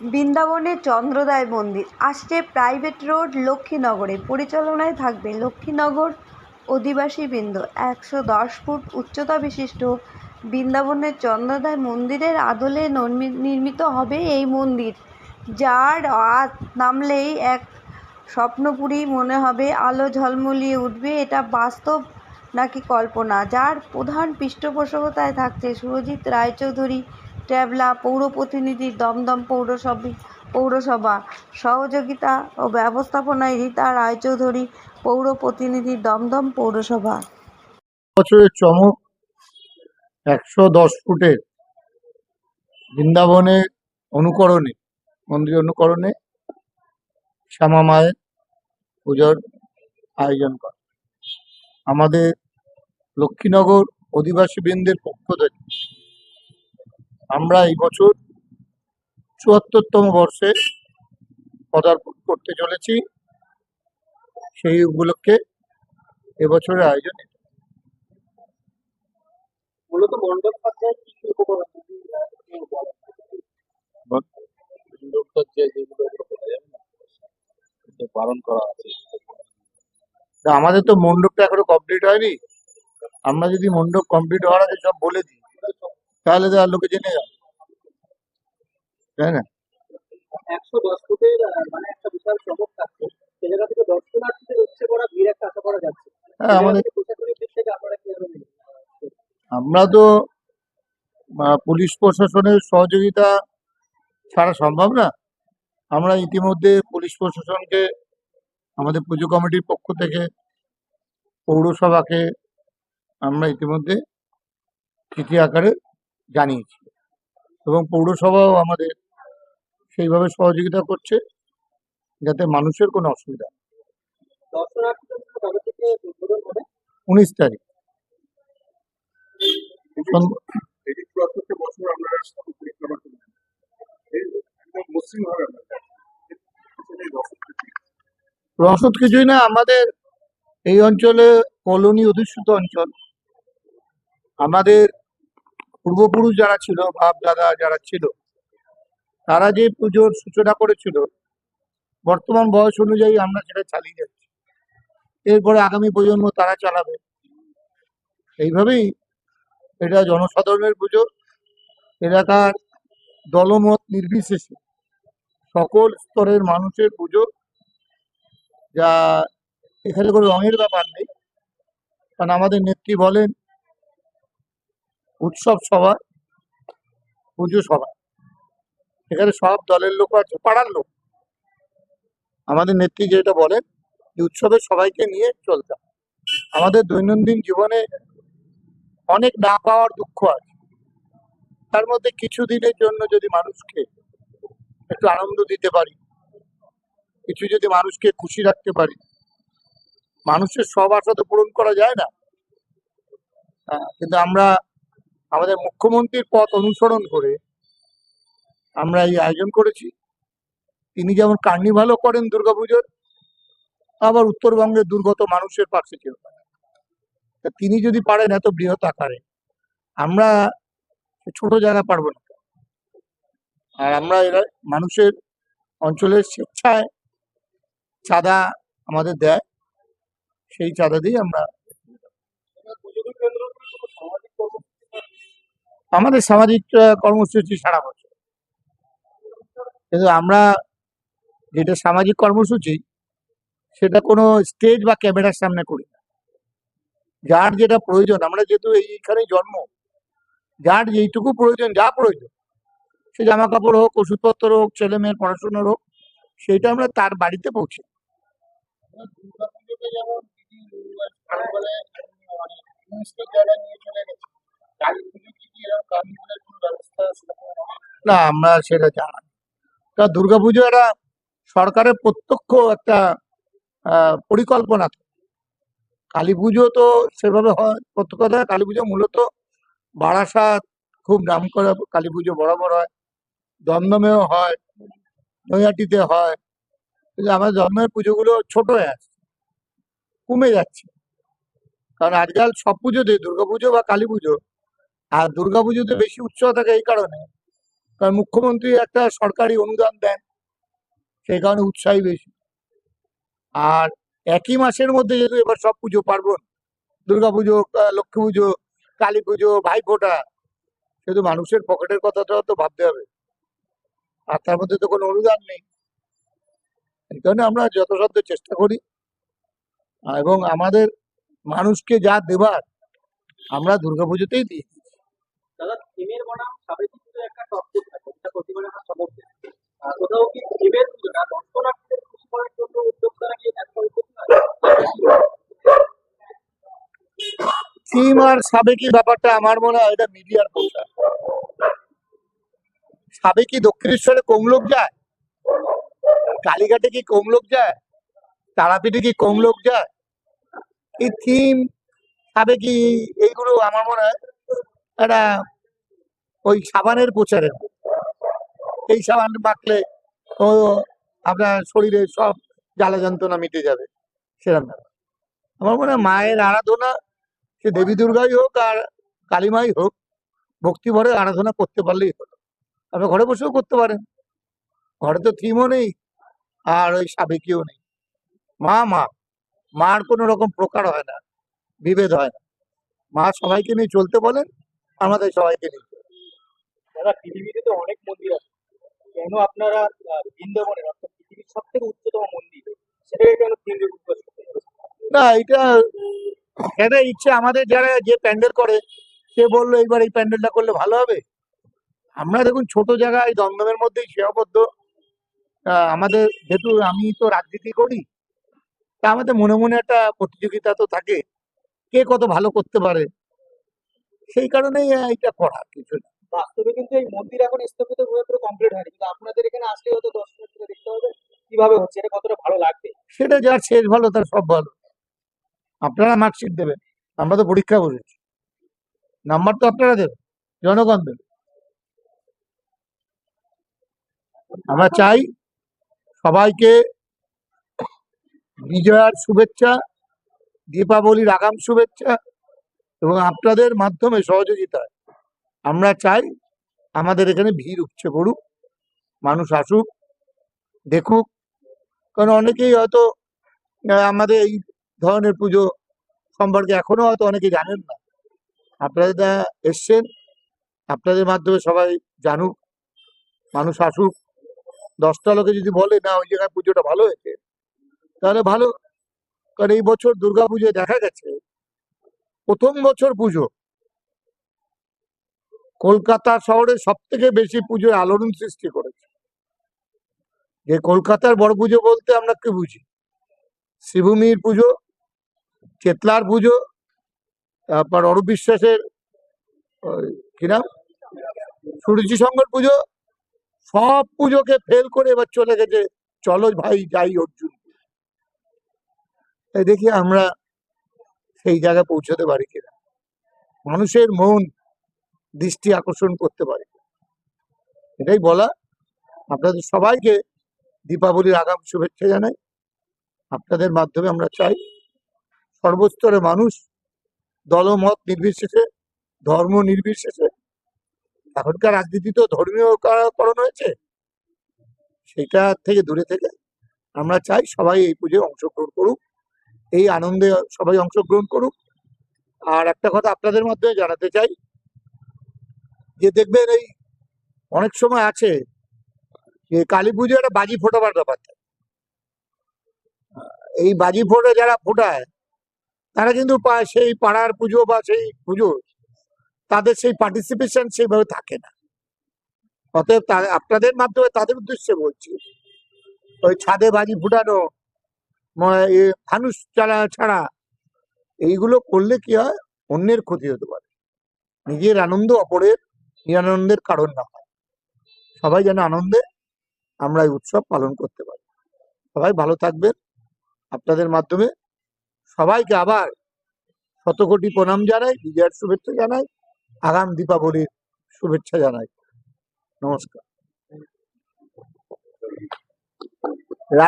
বৃন্দাবনের চন্দ্রোদয় মন্দির। আসছে প্রাইভেট রোড লক্ষ্মীনগরে। পরিচালনায় থাকবে লক্ষ্মীনগর অধিবাসীবৃন্দ একশো দশ ফুট উচ্চতা বিশিষ্ট বৃন্দাবনের চন্দ্রোদয় মন্দিরের আদলে নির্মিত হবে এই মন্দির, যার আজ নামলেই এক স্বপ্নপুরী মনে হবে। আলো ঝলমলিয়ে উঠবে, এটা বাস্তব নাকি কল্পনা? যার প্রধান পৃষ্ঠপোষকতায় থাকছে সুরজিৎ রায়চৌধুরী। ট্যাবলা, পৌর প্রতিনিধি, দমদম পৌরসভা পৌরসভা, সহযোগিতা ও ব্যবস্থাপনায় রীতা রায়চৌধুরী, পৌর প্রতিনিধি, দমদম পৌরসভা। বছরের চমক একশো দশ ফুটের বৃন্দাবনের অনুকরণে, মন্দির অনুকরণে শ্যামা মায়ের পুজোর আয়োজন করে। আমাদের লক্ষ্মীনগর অধিবাসী বৃন্দের পক্ষ থেকে আমরা এই বছর চুয়াত্তরতম বর্ষে পদার্পণ করতে চলেছি। সেই উপলক্ষে এবছরের আয়োজন মূলত মণ্ডপ সজ্জায় কি কি উপকরণ যদি আহ, কেউ বলেন? মণ্ডপ সজ্জায় যেগুলো ওগুলো বলা যাবে না? কিন্তু বারণ করা আছে। আমাদের তো মণ্ডপটা এখনও কমপ্লিট হয়নি। আমরা যদি মণ্ডপ কমপ্লিট হওয়ার আগে সব বলে দিই। তাহলে তো আর লোকে জেনে যাবে। তাই না? একশো দশ ফুটের মানে একটা বিশাল চমক থাকছে। সে জায়গা থেকে দর্শনার্থীদের উচ্ছে করা ভিড় একটা আশা করা যাচ্ছে। হ্যাঁ আমাদের সে জায়গা থেকে প্রশাসনিক দিক থেকে আপনারা কীভাবে আমরা তো পুলিশ প্রশাসনের সহযোগিতা ছাড়া সম্ভব না। আমরা ইতিমধ্যে পুলিশ প্রশাসনকে আমাদের পুজো কমিটির পক্ষ থেকে পৌরসভাকে আমরা ইতিমধ্যে চিঠি আকারে জানিয়েছি। এবং পৌরসভাও আমাদের সেইভাবে সহযোগিতা করছে যাতে মানুষের কোনো অসুবিধা উনিশ তারিখ। রসদ কিছুই না, আমাদের এই অঞ্চলে কলোনি অধিষ্ঠিত অঞ্চল। আমাদের পূর্বপুরুষ যারা ছিল বাপ দাদা যারা ছিল, তারা যে পুজোর সূচনা করেছিল, বর্তমান বয়স অনুযায়ী আমরা সেটা চালিয়ে যাচ্ছি। এরপরে আগামী প্রজন্ম তারা চালাবে। এইভাবেই এটা জনসাধারণের পুজো, এলাকার দলমত নির্বিশেষে সকল স্তরের মানুষের পুজো, যা এখানে কোনো রঙের ব্যাপার নেই। কারণ আমাদের নেত্রী বলেন উৎসব সভা পুজো সভা। এখানে সব দলের লোক আছে পাড়ার লোক। আমাদের নেত্রী যেটা বলেন যে উৎসবে সবাইকে নিয়ে চলতে আমাদের দৈনন্দিন জীবনে অনেক না পাওয়ার দুঃখ আছে। তার মধ্যে কিছু দিনের জন্য যদি মানুষকে একটু আনন্দ দিতে পারি কিছু যদি মানুষকে খুশি রাখতে পারি মানুষের সব আশা তো পূরণ করা যায় না। আহ, কিন্তু আমরা আমাদের মুখ্যমন্ত্রীর পথ অনুসরণ করে আমরা এই আয়োজন করেছি। তিনি যেমন কার্নিভালও করেন দুর্গাপুজোর, আবার উত্তরবঙ্গের দুর্গত মানুষের পাশে কেউ তা তিনি যদি পারেন, এত বৃহৎ আকারে, আমরা ছোট জায়গা পারব না। আর আমরা এরা মানুষের অঞ্চলের স্বেচ্ছায় চাঁদা আমাদের দেয়, সেই চাঁদা দিয়ে আমরা আমাদের সামাজিক কর্মসূচি সারা বছর। কিন্তু আমরা যেটা সামাজিক কর্মসূচি, সেটা কোনো স্টেজ বা ক্যামেরার সামনে করি না। যার যেটা প্রয়োজন, আমরা যেহেতু এইখানেই জন্ম, যার যেইটুকু প্রয়োজন, যা প্রয়োজন, সে জামা কাপড় হোক, ওষুধপত্র হোক, ছেলে মেয়ের পড়াশোনার হোক সেইটা আমরা তার বাড়িতে পৌঁছে কালী না, আমরা সেটা জানি তা দুর্গাপুজো একটা সরকারের প্রত্যক্ষ একটা পরিকল্পনা। কালী পুজো তো সেভাবে হয়, প্রত্যক্ষ কথা কালী পুজো মূলত বারাসাত, খুব নাম করা কালী পুজো বরাবর হয়। দমদমেও হয়, নৈহাটিতে হয়। কিন্তু আমাদের দমদমের পুজোগুলো ছোট হয়ে আসছে কমে যাচ্ছে। কারণ আজকাল সব পুজোতে দুর্গাপুজো বা কালী পুজো আর দুর্গাপুজোতে বেশি উৎসাহ থাকে এই কারণে। কারণ মুখ্যমন্ত্রী একটা সরকারি অনুদান দেন সেই কারণে উৎসাহী বেশি। আর একই মাসের মধ্যে যেহেতু এবার সব পুজো পার্বণ দুর্গা পুজো লক্ষ্মী পুজো কালী পুজো ভাইফোঁটা সেহেতু মানুষের পকেটের কথাটা তো ভাবতে হবে। আর তার মধ্যে তো কোনো অনুদান নেই। এই কারণে আমরা যথাসাধ্য চেষ্টা করি। এবং আমাদের মানুষকে যা দেবার আমরা দুর্গাপুজোতেই দিই। দাদা বনাম সাবেকি পুজো একটা টক্কর থাকে এটা প্রতিবারে আমরা সমর্থন কোথাও কি থিমের পুজোটা দর্শনার্থীদের খুশি করার জন্য উদ্যোক্তারা কি একটা উদ্যোগ থিম আর সাবেকি ব্যাপারটা আমার মনে হয় এটা মিডিয়ার প্রচার সাবেকি দক্ষিণেশ্বরে কম লোক যায়? কালীঘাটে কি কম লোক যায়? তারাপীঠে কি কম লোক যায়? এই থিম, সাবেকি, এইগুলো আমার মনে হয় একটা ওই সাবানের প্রচারের এই সাবান মাখলে ও আপনার শরীরে সব জ্বালা যন্ত্রণা মিটে যাবে, সেরকম। আমার মনে হয় মায়ের আরাধনা, সে দেবী দুর্গাই হোক আর কালীমাই হোক, ভক্তি ভরে আরাধনা করতে পারলেই হলো আপনি ঘরে বসেও করতে পারেন ঘরে তো থিমও নেই, আর ওই সাবেকিও নেই মা মা, মার কোনো রকম প্রকার হয় না, বিভেদ হয় না মা সবাইকে নিয়ে চলতে বলেন আমাদের সবাইকে নিয়ে। দাদা, পৃথিবীতে তো অনেক মন্দির আছে। কেন আপনারা বৃন্দাবনের, অর্থাৎ পৃথিবীর সব থেকে উচ্চতম মন্দির, সেটাকে কেন না, এটা এটা ইচ্ছে আমাদের যারা যে প্যান্ডেল করে, সে বলল এইবার এই প্যান্ডেলটা করলে ভালো হবে? আমরা দেখুন, ছোট জায়গায় দমদমের মধ্যেই সীমাবদ্ধ। আমাদের যেহেতু আমি তো রাজনীতি করি, তা আমাদের মনে মনে একটা প্রতিযোগিতা তো থাকে, কে কত ভালো করতে পারে? সেই কারণেই এটা করা কিছু না। বাস্তবে কিন্তু এই মন্দির এখন স্থাপিত হয়ে পুরো কমপ্লিট হয়নি। কিন্তু আপনাদের এখানে আসলে হয়তো দর্শনার্থীরা দেখতে হবে কীভাবে হচ্ছে, এটা কতটা ভালো লাগবে। সেটা যার শেষ ভালো, তার সব ভালো। আপনারা মার্কশিট দেবেন, আমরা তো পরীক্ষা বসেছি নাম্বার তো আপনারা দেবেন, জনগণ দেবে। আমরা চাই সবাইকে বিজয়ার শুভেচ্ছা, দীপাবলির আগাম শুভেচ্ছা, এবং আপনাদের মাধ্যমে সহযোগিতায় আমরা চাই আমাদের এখানে ভিড় উপচে পড়ুক, মানুষ আসুক, দেখুক। কারণ অনেকেই হয়তো আমাদের এই ধরনের পুজো সম্পর্কে এখনও হয়তো অনেকে জানেন না। আপনারা এসছেন, আপনাদের মাধ্যমে সবাই জানুক, মানুষ আসুক। দশটা লোকে যদি বলে, না, ওই জায়গায় পুজোটা ভালো হয়েছে, তাহলে ভালো। কারণ এই বছর দুর্গা পুজোয় দেখা গেছে, প্রথম বছর পুজো কলকাতা শহরে সব থেকে বেশি পুজোর আলোড়ন সৃষ্টি করেছে। যে কলকাতার বড় পুজো বলতে আমরা কি বুঝি? শ্রীভূমির পুজো, চেতলার পুজো, তারপর অরূপ বিশ্বাসের কি নাম? সুরুচি সংঘর পুজো, সব পুজোকে ফেল করে এবার চলে গেছে। চলো ভাই, যাই অর্জুন। তাই দেখি আমরা সেই জায়গায় পৌঁছতে পারি কিনা। মানুষের মন দৃষ্টি আকর্ষণ করতে পারে। এটাই বলা। আপনাদের সবাইকে দীপাবলির আগাম শুভেচ্ছা জানাই। আপনাদের মাধ্যমে আমরা চাই সর্বস্তরের মানুষ দলমত নির্বিশেষে, ধর্ম নির্বিশেষে, এখনকার রাজনীতি তো ধর্মীয় করণ হয়েছে। সেটা থেকে দূরে থেকে আমরা চাই সবাই এই পুজোয় অংশগ্রহণ করুক, এই আনন্দে সবাই অংশগ্রহণ করুক। আর একটা কথা আপনাদের মাধ্যমে জানাতে চাই যে দেখবেন এই অনেক সময় আছে যে কালী পুজো একটা বাজি ফোটাবার ব্যাপার থাকে। এই বাজি ফোটা যারা ফোটায়, তারা কিন্তু সেই পাড়ার পুজো বা সেই পুজো, তাদের সেই পার্টিসিপেশন সেইভাবে থাকে না। অতএব আপনাদের মাধ্যমে তাদের উদ্দেশ্যে বলছি, ওই ছাদে বাজি ফুটানো ফানুস চালা ছাড়া, এইগুলো করলে কি হয়? অন্যের ক্ষতি হতে পারে। নিজের আনন্দ অপরের নিরানন্দের কারণ না হয়। সবাই যেন আনন্দে আমরা এই উৎসব পালন করতে পারি। সবাই ভালো থাকবেন। আপনাদের মাধ্যমে সবাইকে আবার শতকোটি প্রণাম জানাই, বিজয়ের শুভেচ্ছা জানাই, আগাম দীপাবলির শুভেচ্ছা জানাই। নমস্কার।